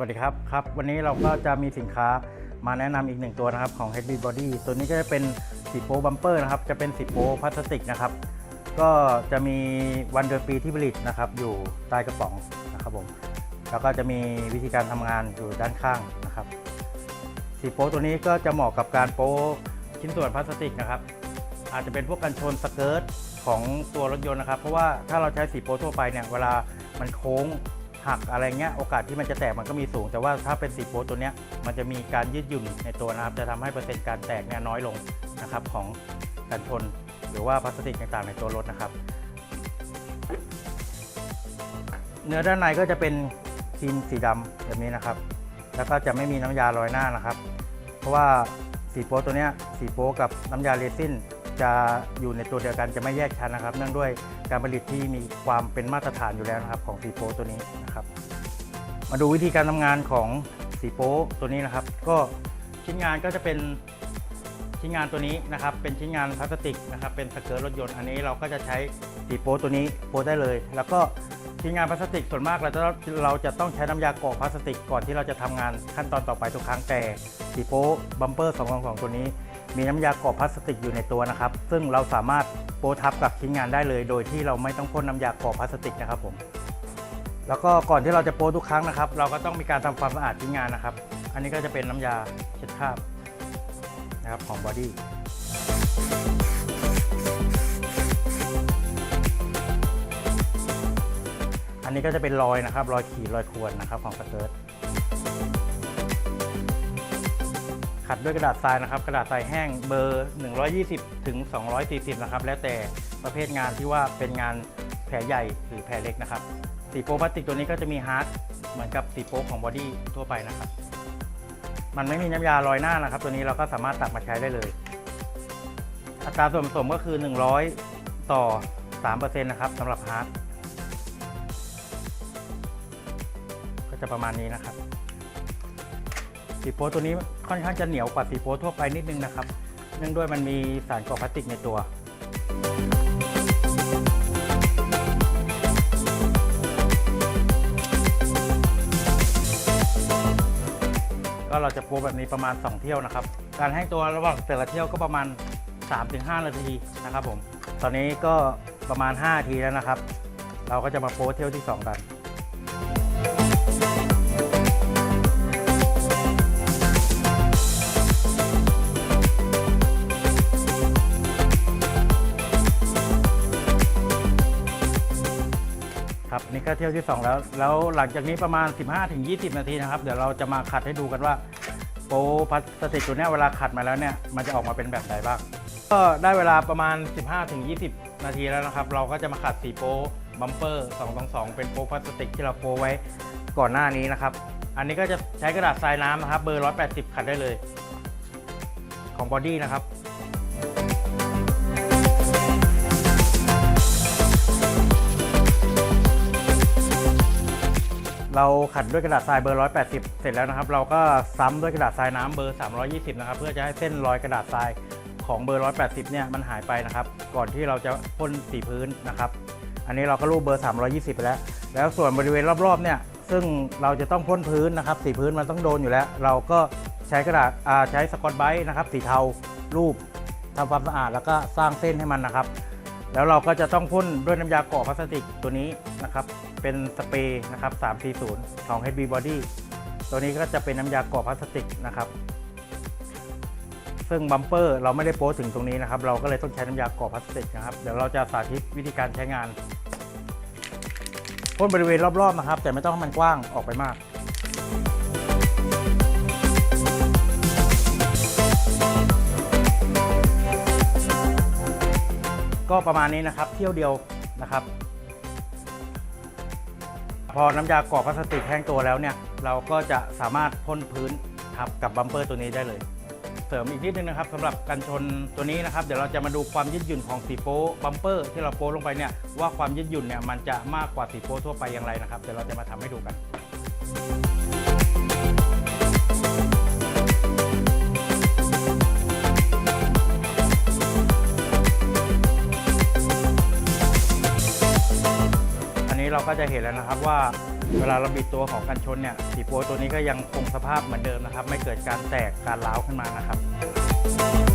สวัสดีครับครับ วันนี้เราก็จะมีสินค้ามาแนะนำอีกหนึ่งตัวนะครับของ HB Body ตัวนี้ก็จะเป็นสีโป้บัมเปอร์นะครับ จะเป็นสีโป้พลาสติกนะครับ ก็จะมีวันเดือนปีที่ผลิตนะครับ อยู่ใต้กระป๋องนะครับผมแล้วก็จะมีวิธีการทำงานอยู่ด้านข้างนะครับ สีโป้ตัวนี้ก็จะเหมาะกับการโป้ชิ้นส่วนพลาสติกนะครับ อาจจะเป็นพวกกันชนสเกิร์ตของตัวรถยนต์นะครับ เพราะว่าถ้าเราใช้สีโป้ทั่วไปเนี่ยเวลามันโค้ง หักอะไรเงี้ยโอกาสที่มันจะแตกมันก็มีสูง แต่ว่าถ้าเป็นสีโป้ตัวเนี้ยมันจะมีการยืดหยุ่นในตัวนะครับจะทำให้เปอร์เซ็นต์การแตกเนี่ยน้อยลงนะครับของกันชนหรือว่าพลาสติกต่างๆในตัวรถนะครับ เนื้อด้านในก็จะเป็นครีมสีดำแบบนี้นะครับ แล้วก็จะไม่มีน้ำยาลอยหน้านะครับ เพราะว่าสีโป๊ตัวเนี้ยสีโป๊กับน้ำยาเรซิน จะอยู่ในตัวเดียวกันจะไม่แยกชั้นนะครับ เนื่องด้วยการผลิตที่มีความเป็นมาตรฐานอยู่แล้วนะครับของสีโป๊ตัวนี้นะครับ มาดูวิธีการทำงานของสีโป๊ตัวนี้นะครับ ก็ชิ้นงานก็จะเป็นชิ้นงานตัวนี้นะครับ เป็นชิ้นงานพลาสติกนะครับ เป็นสเกิร์ตรถยนต์อันนี้เราก็จะใช้สีโป๊ตัวนี้โป๊ได้เลย แล้วก็ชิ้นงานพลาสติกส่วนมากเราจะเราจะต้องใช้น้ำยาเกาะพลาสติกก่อนที่เราจะทำงานขั้นตอนต่อไปทุกครั้งแต่สีโป๊บัมเปอร์222ตัวนี้ มีน้ำยาเกาะพลาสติกอยู่ในตัวนะครับ ซึ่งเราสามารถโป๊ทับกับชิ้นงานได้เลย โดยที่เราไม่ต้องพ่นน้ำยาเกาะพลาสติกนะครับผมแล้วก็ก่อนที่เราจะโป๊ทุกครั้งนะครับ เราก็ต้องมีการทำความสะอาดชิ้นงานนะครับ อันนี้ก็จะเป็นน้ำยาเช็ดคราบนะครับของบอดี้อันนี้ก็จะเป็นรอยนะครับ รอยขีดรอยข่วนนะครับของสเกิร์ต ขัดด้วยกระดาษทรายนะครับ กระดาษทรายแห้งเบอร์ 120 ถึง 240 นะครับ แล้วแต่ประเภทงานที่ว่าเป็นงานแผลใหญ่หรือแผลเล็กนะครับ สีโป๊พลาสติกตัวนี้ก็จะมีฮาร์ดเหมือนกับสีโป๊ของบอดี้ทั่วไปนะครับ มันไม่มีน้ำยาลอยหน้านะครับ ตัวนี้เราก็สามารถตักมาใช้ได้เลย อัตราส่วนผสมก็คือ 100 ต่อ 3%นะครับสำหรับฮาร์ดก็จะประมาณนี้นะครับ สีโป๊ตัวนี้ค่อนข้างจะเหนียวกว่าสีโป๊ทั่วไปนิดนึงนะครับ เนื่องด้วยมันมีสารก่อพลาสติกในตัวก็เราจะโปแบบนี้ประมาณ 2 เที่ยวนะครับ การแห้ตัวระหว่างแต่ละเที่ยวก็ประมาณ 3-5 นาทีนะครับผม ตอนนี้ก็ประมาณ5นาทีแล้วนะครับ เราก็จะมาโปเที่ยวที่ 2 กัน ครับนี่ก็เที่ยวที่ 2 แล้ว แล้วหลังจากนี้ประมาณ 15-20 นาทีนะครับ เดี๋ยวเราจะมาขัดให้ดูกันว่าโป๊พลาสติกตัวนี้เวลาขัดมาแล้วเนี่ยมันจะออกมาเป็นแบบไหนบ้าง ก็ได้เวลาประมาณ 15-20 นาทีแล้วนะครับ เราก็จะมาขัดสีโป๊บัมเปอร์222 เป็นโป๊พลาสติกที่เราโป๊ไว้ก่อนหน้านี้นะครับ อันนี้ก็จะใช้กระดาษทรายน้ำนะครับ เบอร์ 180 ขัดได้เลย ของบอดี้นะครับ เราขัดด้วยกระดาษทรายเบอร์ 180 เสร็จแล้วนะครับ เราก็ซ้ำด้วยกระดาษทรายน้ำเบอร์ 320 นะครับ เพื่อจะให้เส้นรอยกระดาษทรายของเบอร์ 180 เนี่ยมันหายไปนะครับ ก่อนที่เราจะพ่นสีพื้นนะครับ อันนี้เราก็รูปเบอร์ 320 ไปแล้ว แล้วส่วนบริเวณรอบๆ เนี่ยซึ่งเราจะต้องพ่นพื้นนะครับ สีพื้นมันต้องโดนอยู่แล้ว เราก็ใช้กระดาษใช้สกอตไบรท์นะครับ สีเทารูปทำความสะอาดแล้วก็สร้างเส้นให้มันนะครับ แล้วเราก็จะต้องพ่นด้วยน้ำยากาะพลาสติกตัวนี้ นะครับ เป็นสเปรย์นะครับ340 ของ HB Body ตัวนี้ก็จะเป็นน้ำยาเกาะพลาสติกนะครับ ซึ่งบัมเปอร์เราไม่ได้โป๊ถึงตรงนี้นะครับ เราก็เลยต้องใช้น้ำยาเกาะพลาสติกนะครับ เดี๋ยวเราจะสาธิตวิธีการใช้งานพ่นบริเวณรอบๆนะครับ แต่ไม่ต้องให้มันกว้างออกไปมากก็ประมาณนี้นะครับ เที่ยวเดียวนะครับ อน้ำยาเกาะพลาสติกแห้งตัวแล้วเนี่ย เราก็จะสามารถพ่นพื้นทับกับบัมเปอร์ตัวนี้ได้เลย เสริมอีกนิดนึงนะครับสำหรับกันชนตัวนี้นะครับ เดี๋ยวเราจะมาดูความยืดหยุ่นของสีโป้บัมเปอร์ที่เราโป้ลงไปเนี่ยว่าความยืดหยุ่นเนี่ยมันจะมากกว่าสีโป้ทั่วไปอย่างไรนะครับเดี๋ยวเราจะมาทำให้ดูกัน ก็จะเห็นแล้วนะครับว่าเวลาเราบิดตัวของกันชนเนี่ยสีโป๊ตัวนี้ก็ยังคงสภาพเหมือนเดิมนะครับ ไม่เกิดการแตกการร้าวขึ้นมานะครับ